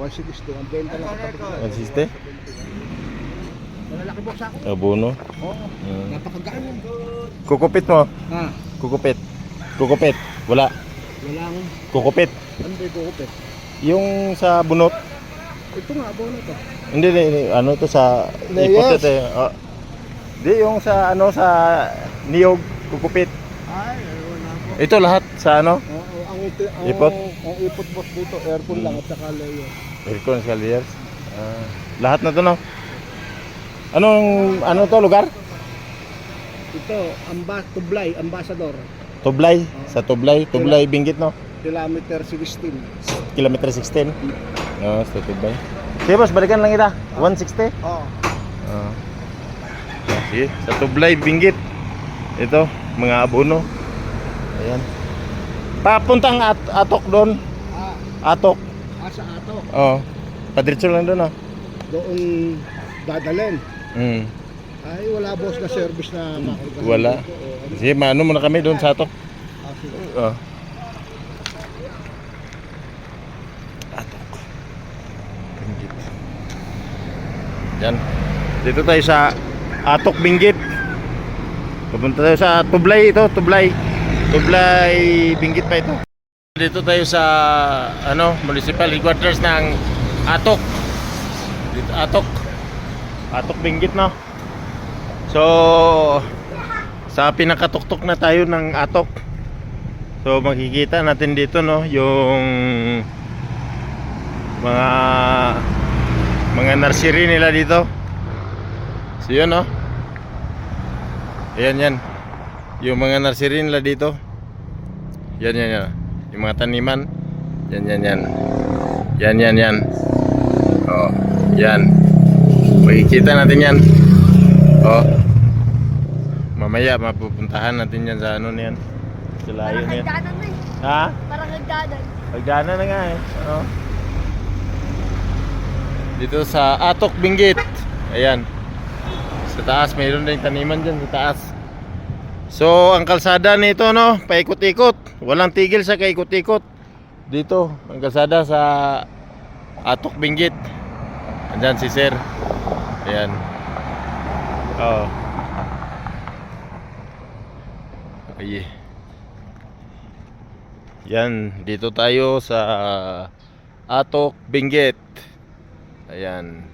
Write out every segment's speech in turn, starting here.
160. Ang benta lang kapag 160? Malalaki box ako. Abono. Oo. Mm. Napakagaan yun. Kukupit mo. Ha? Kukupit. Kukupit. Wala. Wala akong... Kukupit. Ano ba yung kukupit? Yung sa bunot. Ito nga, abono to. Hindi, hindi, hindi. ano to sa ipot ito eh. Oh. Di yung sa ano sa niyog kukupit. Ay, wala po. Ito lahat sa ano? Oo, ang, ito, ang, Ipot? ang ipot boss dito, aircon lang at saka layer. Aircon Scaliers. Ah, lahat na to no. Anong ano to lugar? Ito, amba, Tublay, Ambassador. Tublay. Sa Tublay, Tublay Binggit no. Kilometer 16. Kilometer 16. No, sa Tublay. Sige boss, balikan lang kita. 160. Oo. Ah. Sige, sa Tublay, Binggit. Ito, mga abono. Ayan. Papuntang at Atok doon. Ah, asa ato. Oo. Padiretso lang doon ah. Doon dadalhin. Mm. Ay, wala boss na service na makargahan Wala. ano? Sige, maano muna kami doon sa Atok. Ah, sige. Oo. Atok. Binggit. Yan. Dito tayo sa Atok Binggit. Pupunta tayo sa Tublay ito, Tublay. Tublay Binggit pa ito. Dito tayo sa ano, municipal headquarters ng Atok. Dito Atok. Atok Binggit no. So sa pinakatuktok na tayo ng Atok. So makikita natin dito no yung mga mga nursery nila dito. So yun no. Ayan yan. Yung mga nursery nila dito. Yan yan yan. Yung mga taniman. Yan yan yan. Yan yan yan. Oh, yan. Makikita natin yan. Oh. Mamaya mapupuntahan natin yan sa ano niyan. Sa layo hagdanan na eh. Ha? Parang hagdanan. Pagdana na nga eh. Ano? Dito sa Atok Binggit. Ayan. Sa taas, mayroon din taniman dyan sa taas. So, ang kalsada nito, no, paikot-ikot. Walang tigil sa kaikot-ikot. Dito, ang kalsada sa Atok Binggit. Andyan si Sir. Ayan. Oo. Ay. Yan, dito tayo sa Atok Binggit. Ayan.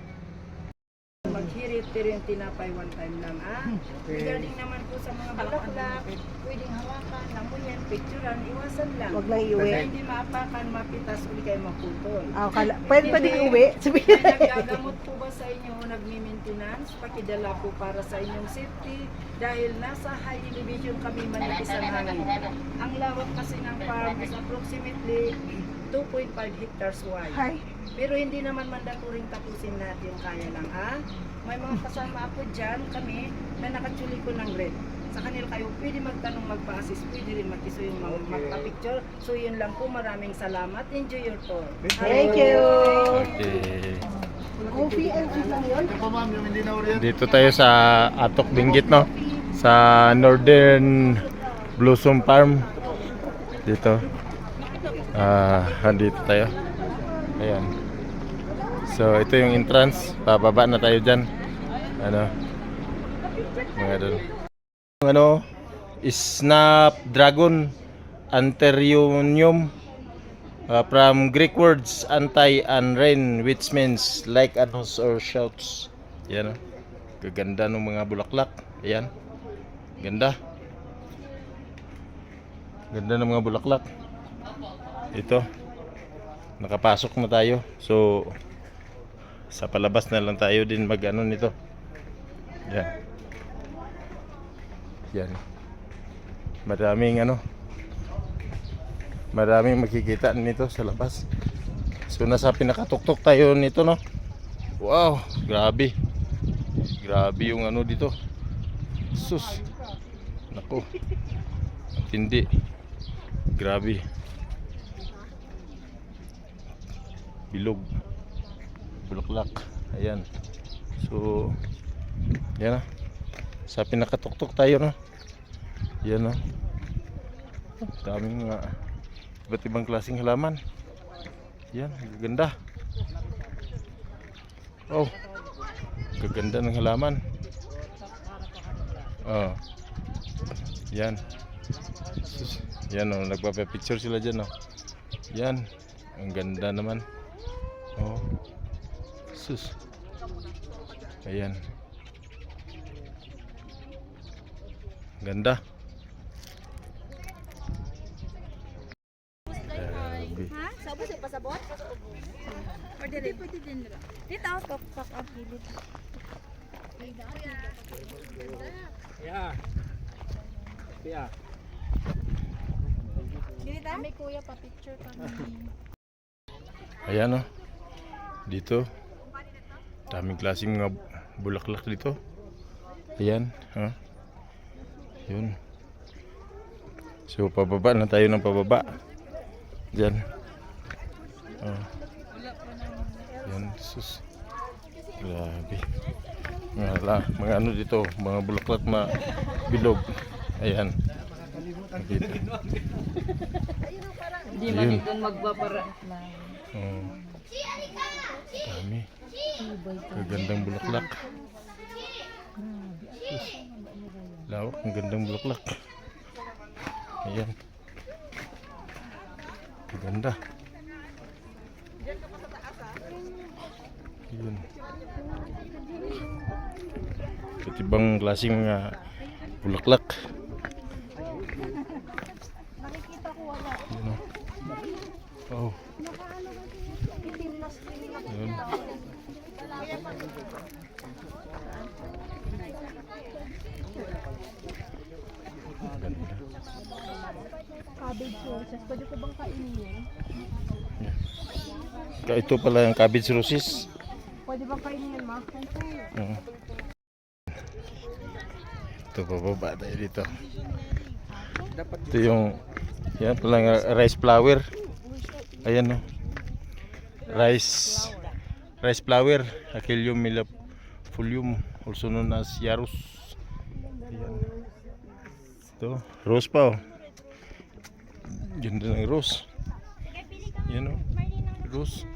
Maghirit-tiri yung tinapay one time lang, ah. Regarding naman po sa mga bulaklak, pwedeng hawakan, lamuyan, picturean, iwasan lang. Huwag lang Basta iuwi. hindi maapakan, mapitas, uli kayo maputol. Ah, kala, pwede pa din iuwi. Sabi May nagagamot po ba sa inyo nagmi-maintenance? Pakidala po para sa inyong safety dahil nasa high elevation kami manipis ang hangin. Ang lawak kasi ng farm is approximately 2.5 hectares wide. Hi. Pero hindi naman mandatoring tapusin natin kaya lang ha. May mga kasama ako dyan, kami, na nakachuli ko ng red. Sa kanila kayo, pwede magtanong, magpa-assist, pwede rin mag-iso yung mag magpa-picture. So yun lang po, maraming salamat. Enjoy your tour. Thank you. Okay. Coffee and yun? Ito pa ma'am, yung hindi na orient. Dito tayo sa Atok Binggit, no? Sa Northern Blossom Farm. Dito. Ah, dito tayo. Ayan. So, ito yung entrance. Pababa na tayo dyan. Ano? Mga doon. Ano? Snapdragon Anterionium Uh, from Greek words anti and rain which means like annos or shouts. Yan oh. Gaganda ng mga bulaklak. Ayan. Ganda. Ganda ng mga bulaklak. Ito. Nakapasok na tayo. So sa palabas na lang tayo din mag ano nito. Yan. Yan. Maraming ano maraming makikita nito sa labas so nasa pinakatuktok tayo nito no wow grabe grabe yung ano dito sus nako tindi grabe bilog bulaklak ayan so yan na sa pinakatuktok tayo no yan no daming mga iba't ibang klaseng halaman yan ganda Oh. Gaganda ng halaman. Oh. Yan. Yan oh, nagpapa-picture sila diyan oh. Yan. Ang ganda naman. Oh. Sus. Ayan. Ganda. Ha? Sa pasabot? Or dili? Pwede din nila. Dito, pak pak ang pilit. Dito? May kuya pa picture kami. Ayan oh. Dito. Daming klaseng mga bulaklak dito. Ayan. Ha? Yun. So, pababa na tayo ng pababa. Diyan. Oh. Yan. Sus. Grabe. Mga, la, mga ano dito. Mga bulaklak na bilog. Ayan. Dito. Hindi Ayun. man doon magbabara. Oh. Dami. Kagandang bulaklak. Lawak, ang gandang bulaklak. Ayan. Kaganda. Yun. Iba't ibang klaseng mga bulaklak. Yun, oh. Oh. Yun. Ganda. Cabbage roses. Pwede ko bang kainin? Ka- Ito pala yung cabbage roses. Pwede bang kainin yan, ma? Oo. Ito bababa tayo dito. Ito yung yan pala nga rice flower. Ayan no. Rice rice flower, Achillium millefolium, also known as Yarus. Ayan. Ito, rose pa oh. Ganda ng rose. Yan oh. Rose.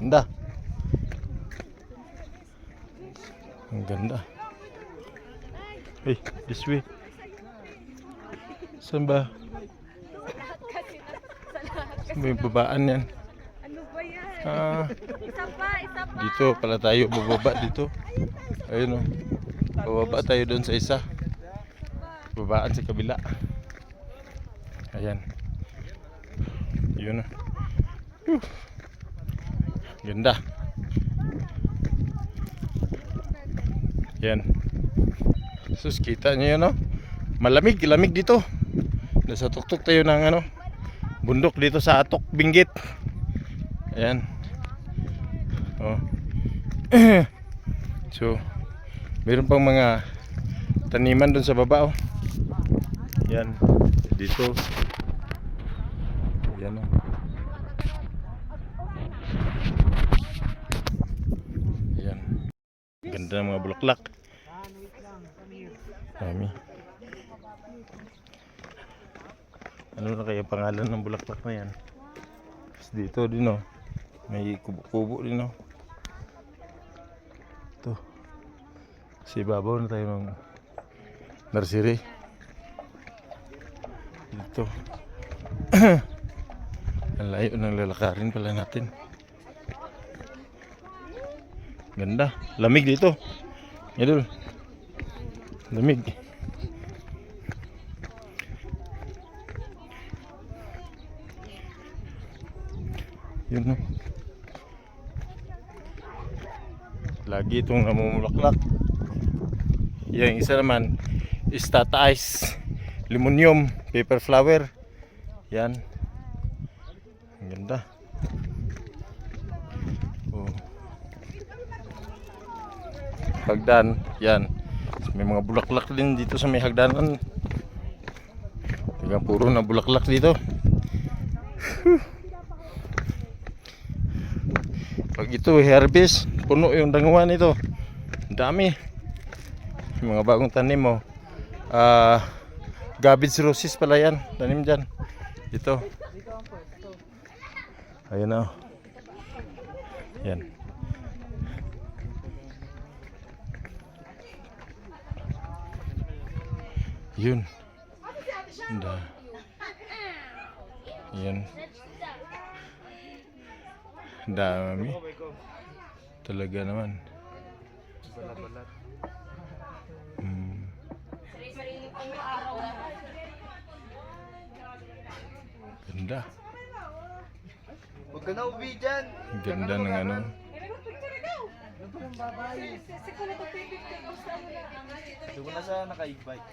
Ganda. Ang ganda. Hey, this way. Saan ba? Saan ba yung babaan yan? Ano ba yan? Ah, Isa pa, isa pa. dito pala tayo bababa dito. Ayun oh. Bababa tayo doon sa isa. Babaan sa kabila. Ayan. Yun. Whew. Ganda. Yan. Sus, kita niyo yun, no? Malamig, lamig dito. Nasa tuktok tayo ng ano, bundok dito sa Atok, Binggit. Ayan. Oh. so, meron pang mga taniman doon sa baba, oh. Yan. Dito. Yan, oh. Yan. Ganda ng mga bulaklak. Dami. Ano na kaya pangalan ng bulaklak na yan? Tapos dito din oh. May kubo-kubo din oh. Ito. Sa ibabaw na tayo ng nursery. Dito. Ang layo ng lalakarin pala natin. Ganda. Lamig dito. Idol. Lamig. Yun no. Lagi itong namumulaklak. Yung isa naman is Tata Ice. Limonium. Paper flower. Yan. Ang ganda. Oh. Hagdan. Yan. May mga bulaklak din dito sa may hagdanan. Tigang puro na bulaklak dito. Pag ito harvest, puno yung danguan nito. Dami. Yung mga bagong tanim mo. Ah, Garbage roses pala yan. Tanim dyan. Ito. Ayan na. Oh. Yan. Yun. Da. Yan. Dami. Talaga naman. Balat-balat. Ganda. Huwag ka na uwi dyan. Ganda ng ano. Doon mo na sa naka-invite.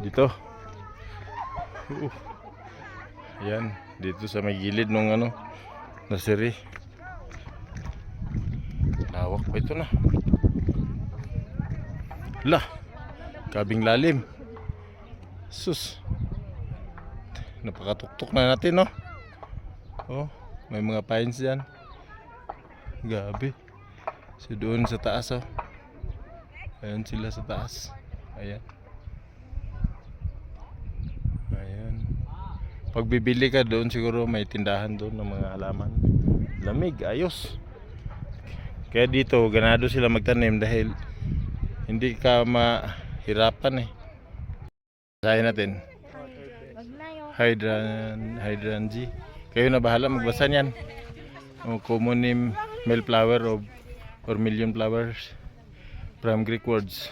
Dito. Uh. Ayan, dito sa may gilid ng ano, nursery. Lawak pa ito na. La, kabing lalim. Sus. Napakatuktok na natin, no? Oh, may mga pines dyan. Gabi. So doon sa taas, oh. Ayan sila sa taas. Ayan. Ayan. Pag bibili ka doon siguro may tindahan doon ng mga halaman. Lamig, ayos. Kaya dito ganado sila magtanim dahil hindi ka mahirapan eh. Basahin natin. Hydran, hydrangea. Kayo na bahala magbasa niyan. O common name, male flower of or million flowers from Greek words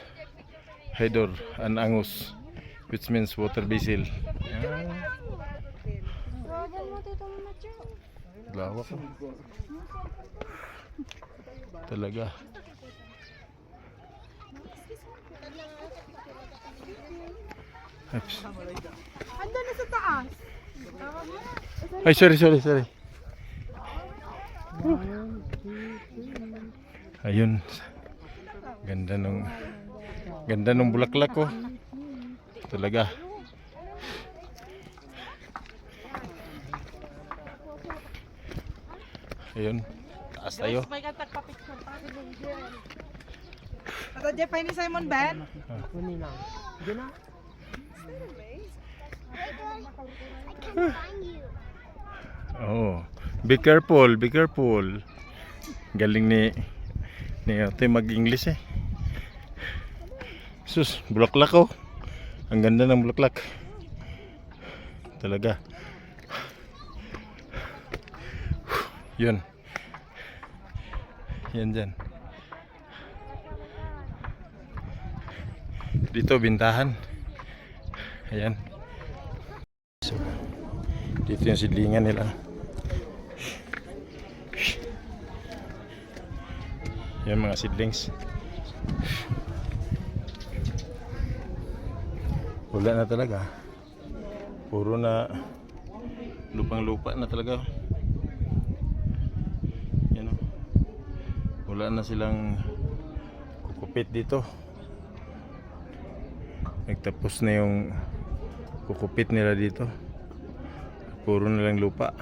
Hydor and Angus which means water basil. Lawak. oh. Talaga. Oops. Ando na sa taas. Ay, sorry, sorry, sorry. Ayun. Ganda nung ganda nung bulaklak ko. Talaga. Ayun. Taas tayo. Ito Jeff, ni Simon Ben? Kunin lang. Diyan na. Oh, be careful, be careful. Galing ni ni ate mag-English eh. Sus, bulaklak oh. Ang ganda ng bulaklak. Talaga. Yun. Yan dyan. Dito bintahan. Ayan. So, dito yung sidlingan nila. Yan mga seedlings. Wala na talaga. Puro na lupang lupa na talaga. Yan o. Wala na silang kukupit dito. Nagtapos na yung kukupit nila dito. Puro na lang lupa.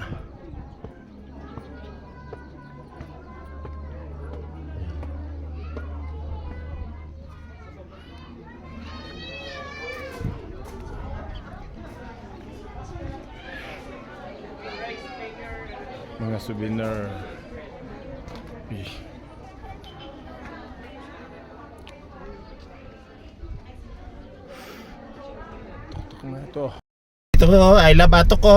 mga souvenir Eh. Ito ito ko I love atok ko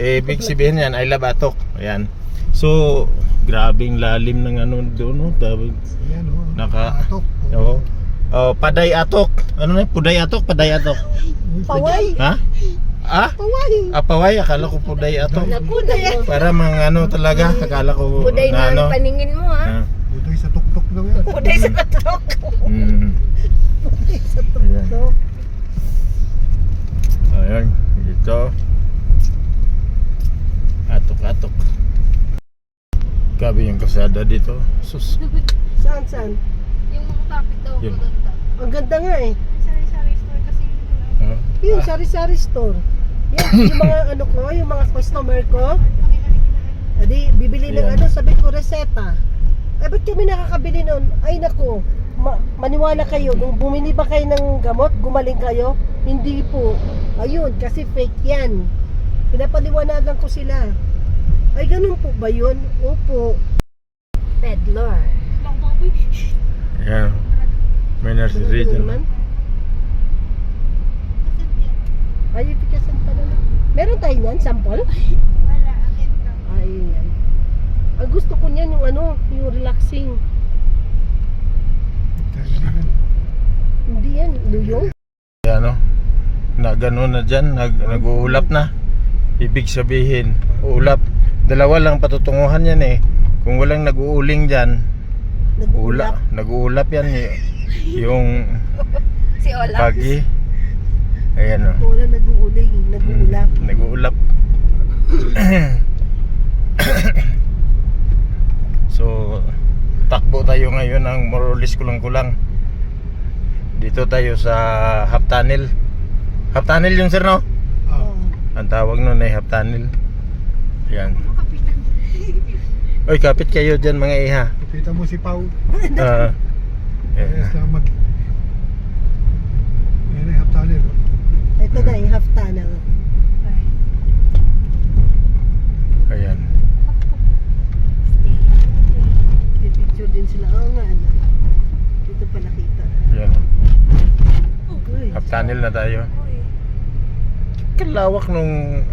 eh big sabihin yan I love atok ayan so grabing lalim ng ano doon no Tawag- Yan o. naka oo oh, paday atok ano na puday atok paday atok Paway! ha ah Paway! Ah, paway, akala ko puday atok. Puday! Para mga ano talaga, akala ko Puday na ano. na paningin mo ha. Ah, Butoy sa tuktok daw yan. Puday sa tatok! mm. Ayan. Ayan, dito. Atok-atok. Gabi yung kasada dito. Sus. Saan, saan? Yung mga topic daw Yun. maganda. Ang ganda nga eh. Sari-sari store kasi Ah, Yun, sari-sari store. Yan, yung mga ano ko, yung mga customer ko. Adi, bibili ng Ayan. ano, sabi ko, reseta. Ay, ba't kami nakakabili nun? Ay, nako, ma- maniwala kayo, nung bumili ba kayo ng gamot, gumaling kayo? Hindi po. Ayun, kasi fake yan. Pinapaliwanagan ko sila. Ay, ganun po ba yun? Opo. Pedlor. Ayan. May nursery Ano? Ay, ipikasan pa naman. Meron tayo niyan, sample? Wala, akin. Ay, yan. Ang gusto ko niyan yung ano, yung relaxing. Hindi yan, luyong. Ano, na gano'n na dyan, nag, nag-uulap na. Ibig sabihin, ulap. Dalawa lang patutunguhan yan eh. Kung walang nag-uuling dyan, ula, Nag-uulap. nag-uulap yan y- yung Si Olaf. pagi. Ayan o. Wala nag-uuling, nag-uulap. Mm, nag-uulap. so, takbo tayo ngayon ng more or less kulang-kulang. Dito tayo sa half tunnel. Half tunnel yung sir no? Ah, Oh. Ang tawag nun ay half tunnel. Yan. Oy, kapit kayo dyan mga iha. Kita mo si Pau. Ah, yan. sila mag... Yan ay haptanin. oh. Ito na, yung half tunnel. Ayan. Pipicture din sila. Oo nga, ano. Dito pa nakita. Yan. Uy, Half tunnel na tayo. Kalawak nung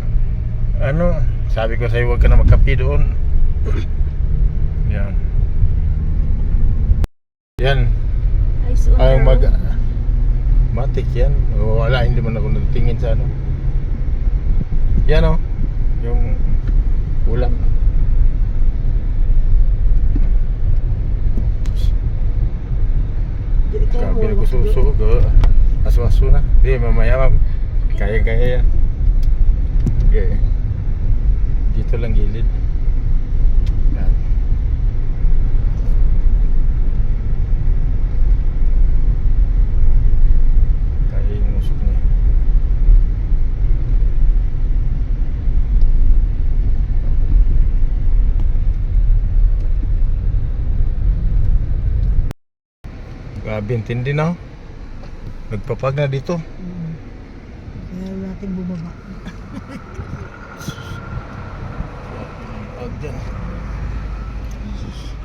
ano, sabi ko sa'yo huwag ka na magkapi doon. Yan. Yan. Ay, mag Matik yan. O, wala, hindi man ako nagtingin sa ano. Yan o. Yung ulam. Grabe na mo. gususo. Aso-aso na. Hindi, mamaya ma'am. Kaya-kaya yan. Okay. Dito lang gilid. Yan. Kaya yung niya. Grabe, intindi na. Nagpapag na dito. Mm. Natin bumaba. Pag dyan. Jesus.